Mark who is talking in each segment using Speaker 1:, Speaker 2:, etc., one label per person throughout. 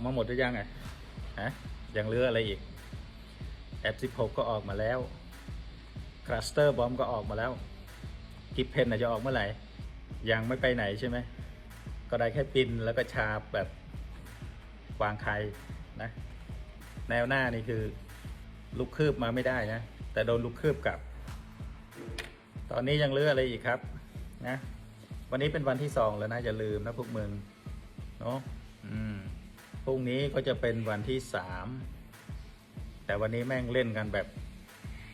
Speaker 1: อกมาหมดหรือยังไงฮะยังเหลืออะไรอีก F16 ก็ออกมาแล้วคลัสเตอร์บอมก็ออกมาแล้วกิฟเพนจะออกเมื่อไหร่ ยังไม่ไปไหนใช่ไหม ก็ได้แค่ปินแล้วก็ชาบแบบวางไข่นะ แนวหน้านี่คือลูกคืบมาไม่ได้นะ แต่โดนลูกคืบกลับ ตอนนี้ยังเลืออะไรอีกครับนะ วันนี้เป็นวันที่สองแล้วนะ อย่าลืมนะพวกมึงเนาะอืม รุ่งนี้ก็จะเป็นวันที่สามแต่วันนี้แม่งเล่นกันแบบ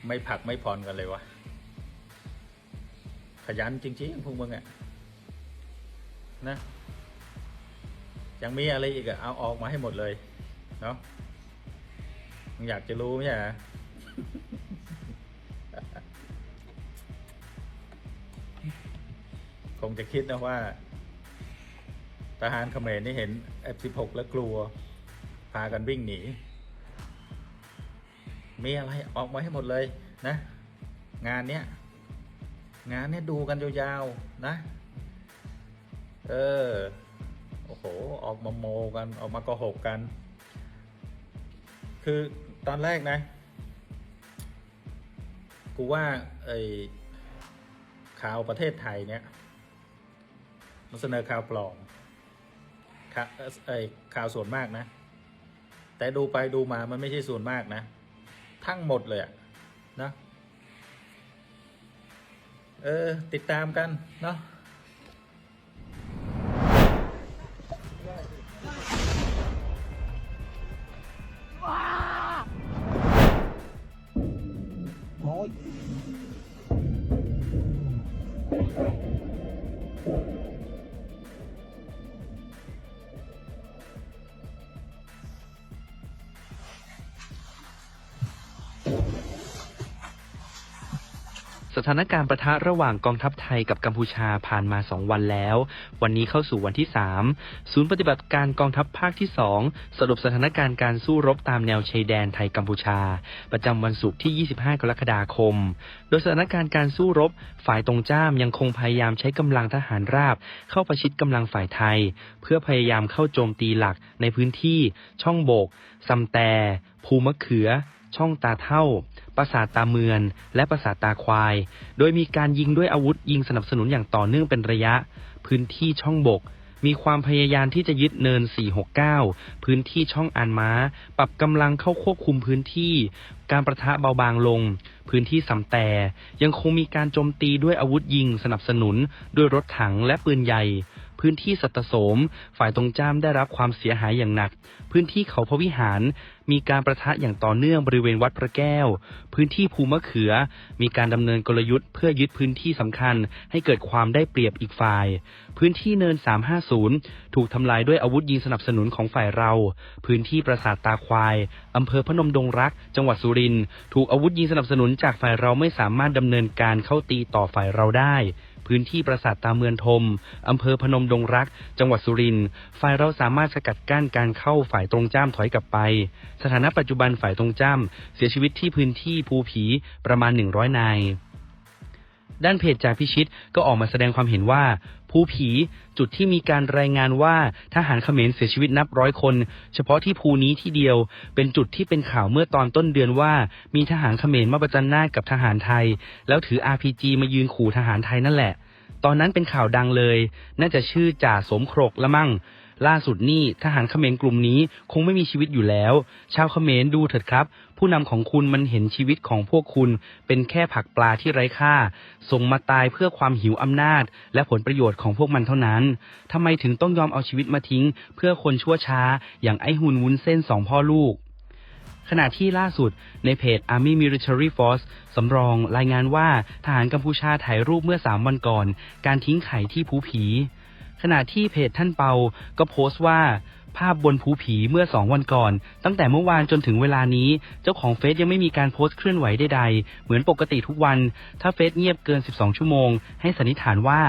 Speaker 1: ไม่ผักไม่ผ่อนกันเลยวะขยันจริงๆพวกมึงอะนะ ยังมีอะไรอีกอะเอาออกมาให้หมดเลย เนาะมึงอยากจะรู้ไหมใช่ไหมคงจะคิดนะว่า ทหารเขมรนี่เห็น F16 แล้วกลัว พากันวิ่งหนี มีอะไรออกมาให้หมดเลยนะ งานเนี้ย งานเนี้ยดูกันยาวๆนะ เออ โอ้โห ออกมาโมกันออกมาโกหกกัน คือตอนแรกนะ กูว่าไอ้ข่าวประเทศไทยเนี่ยมันเสนอข่าวปลอม ไอ้ข่าวส่วนมากนะ แต่ดูไปดูมามันไม่ใช่ส่วนมากนะ ทั้งหมดเลยอะนะเออ ติดตามกันเนาะ
Speaker 2: Thôi.
Speaker 3: สถานการณ์ประทะระหว่างกองทัพไทยกับกัมพูชาผ่านมา 2 วันแล้ว วันนี้เข้าสู่วันที่ 3 ศูนย์ปฏิบัติการกองทัพภาคที่ 2 สรุปสถานการณ์การสู้รบตามแนวชายแดนไทยกัมพูชา ประจำวันศุกร์ที่ 25 กรกฎาคม โดยสถานการณ์การสู้รบ ฝ่ายตรงจ้ามยังคงพยายามใช้กำลังทหารราบ เข้าประชิดกำลังฝ่ายไทย เพื่อพยายามเข้าโจมตีหลักในพื้นที่ ช่องโบกซำแต่ภูมะเขือ ช่องตาเท่า ปราสาทตาเมือน และปราสาทตาควาย โดยมีการยิงด้วยอาวุธยิงสนับสนุนอย่างต่อเนื่องเป็นระยะ พื้นที่ช่องบก มีความพยายามที่จะยึดเนิน 469 พื้นที่ช่องอานม้า ปรับกำลังเข้าควบคุมพื้นที่ การประทะเบาบางลง พื้นที่สำแต่ ยังคงมีการโจมตีด้วยอาวุธยิงสนับสนุน ด้วยรถถังและปืนใหญ่ พื้นที่สัตโสม ฝ่ายตรงจ้ามได้รับความเสียหายอย่างหนัก พื้นที่เขาพระวิหาร มีการประทะอย่างต่อเนื่องบริเวณวัดพระแก้ว พื้นที่ภูมะเขือ มีการดำเนินกลยุทธ์เพื่อยึดพื้นที่สำคัญ ให้เกิดความได้เปรียบอีกฝ่าย พื้นที่เนิน 350 ถูกทำลายด้วยอาวุธยิงสนับสนุนของฝ่ายเรา พื้นที่ปราสาทตาควายอำเภอพนมดงรัก จังหวัดสุรินทร์ถูกอาวุธยิงสนับสนุนจากฝ่ายเราไม่สามารถดำเนินการเข้าตีต่อฝ่ายเราได้ พื้นที่ปราสาทตาเมือนทมอำเภอพนมดงรัก จังหวัดสุรินทร์ฝ่ายเราสามารถสกัดกั้นการเข้าฝ่ายตรงจ้ามถอยกลับไป สถานะปัจจุบันฝ่ายตรงจ้ามเสียชีวิตที่พื้นที่ภูผีประมาณ 100 นายด้านเพจจ่าพิชิตก็ออกมาแสดงความเห็นว่า ภูผี จุดที่มีการรายงานว่าทหารเขมรเสียชีวิตนับร้อยคน เฉพาะที่ภูนี้ที่เดียว เป็นจุดที่เป็นข่าวเมื่อตอนต้นเดือนว่า มีทหารเขมรมาประจันหน้ากับทหารไทย แล้วถือ RPG มายืนขู่ทหารไทยนั่นแหละ ตอนนั้นเป็นข่าวดังเลย น่าจะชื่อจ่าสมโครกละมั่ง ล่าสุดนี่ทหารเขมรกลุ่มนี้คงไม่มีชีวิตอยู่แล้ว ชาวเขมรดูเถิดครับ ผู้นำของคุณมันเห็นชีวิตของพวกคุณ เป็นแค่ผักปลาที่ไร้ค่า ส่งมาตายเพื่อความหิวอำนาจ และผลประโยชน์ของพวกมันเท่านั้นทำไมถึงต้องยอมเอาชีวิตมาทิ้ง เพื่อคนชั่วช้า อย่างไอ้หุนวุ้นเส้นสองพ่อลูกขณะที่ล่าสุดในเพจ Army Military Force สำรองรายงานว่าทหารกัมพูชาถ่ายรูปเมื่อ 3 วันก่อน การทิ้งไข่ที่ภูผี ขณะที่เพจท่านเปา ก็โพสต์ว่าภาพบนภูผีเมื่อ2วันก่อน ตั้งแต่เมื่อวานจนถึงเวลานี้ เจ้าของเฟซยังไม่มีการโพสต์เคลื่อนไหวใดๆ เหมือนปกติทุกวัน ถ้าเฟซเงียบเกิน 12 ชั่วโมง ให้สันนิษฐานว่า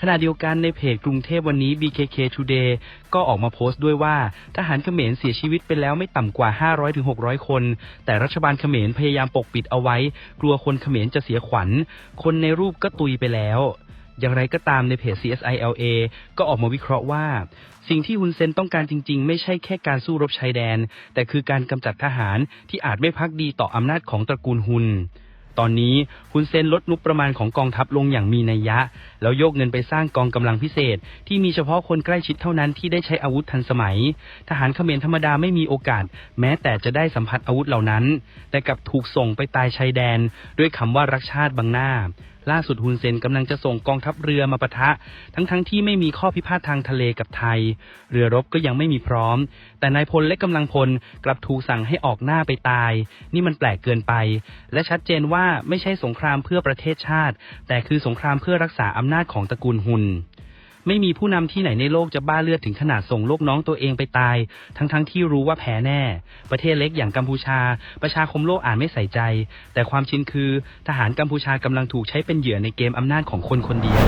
Speaker 3: ขณะเดียวกันในเพจกรุงเทพวันนี้ BKK Today ก็ออกมาโพสต์ด้วยว่า ทหารเขมรเสียชีวิตไปแล้วไม่ต่ำกว่า 500-600 คน แต่รัฐบาลเขมรพยายามปกปิดเอาไว้ กลัวคนเขมรจะเสียขวัญ คนในรูปก็ตุยไปแล้ว อย่างไรก็ตามในเพจ CSILA ก็ออกมาวิเคราะห์ว่า สิ่งที่ฮุนเซนต้องการจริง ๆ ไม่ใช่แค่การสู้รบชายแดน แต่คือการกำจัดทหารที่อาจไม่พักดีต่ออำนาจของตระกูลฮุนตอนนี้ฮุนเซนลดงบประมาณของกองทัพลงอย่างมีนัยยะ แล้วโยกเงินไปสร้างกองกำลังพิเศษ ที่มีเฉพาะคนใกล้ชิดเท่านั้นที่ได้ใช้อาวุธทันสมัย ทหารเขมรธรรมดาไม่มีโอกาส แม้แต่จะได้สัมผัสอาวุธเหล่านั้น แต่กลับถูกส่งไปตายชายแดน ด้วยคำว่ารักชาติบังหน้า ล่าสุดฮุนเซนกำลังจะส่งกองทัพเรือมาปะทะ ทั้งๆทที่ไม่มีข้อพิพาททางทะเลกับไทย เรือรบก็ยังไม่มีพร้อม แต่นายพลและกำลังพลกลับถูกสั่งให้ออกหน้าไปตาย นี่มันแปลกเกินไป และชัดเจนว่าไม่ใช่สงครามเพื่อประเทศชาติ แต่คือสงครามเพื่อรักษาอำนาจของตระกูลฮุน ไม่มีผู้นำที่ไหนในโลกจะบ้าเลือดถึงขนาดส่งลูกน้องตัวเองไปตาย ทั้งๆทที่รู้ว่าแพ้แน่ ประเทศเล็กอย่างกัมพูชา ประชาคมโลกอ่านไม่ใส่ใจ แต่ความชินคือ ทหารกัมพูชากำลังถูกใช้เป็นเหยื่อในเกมอำนาจของคนคนเดียว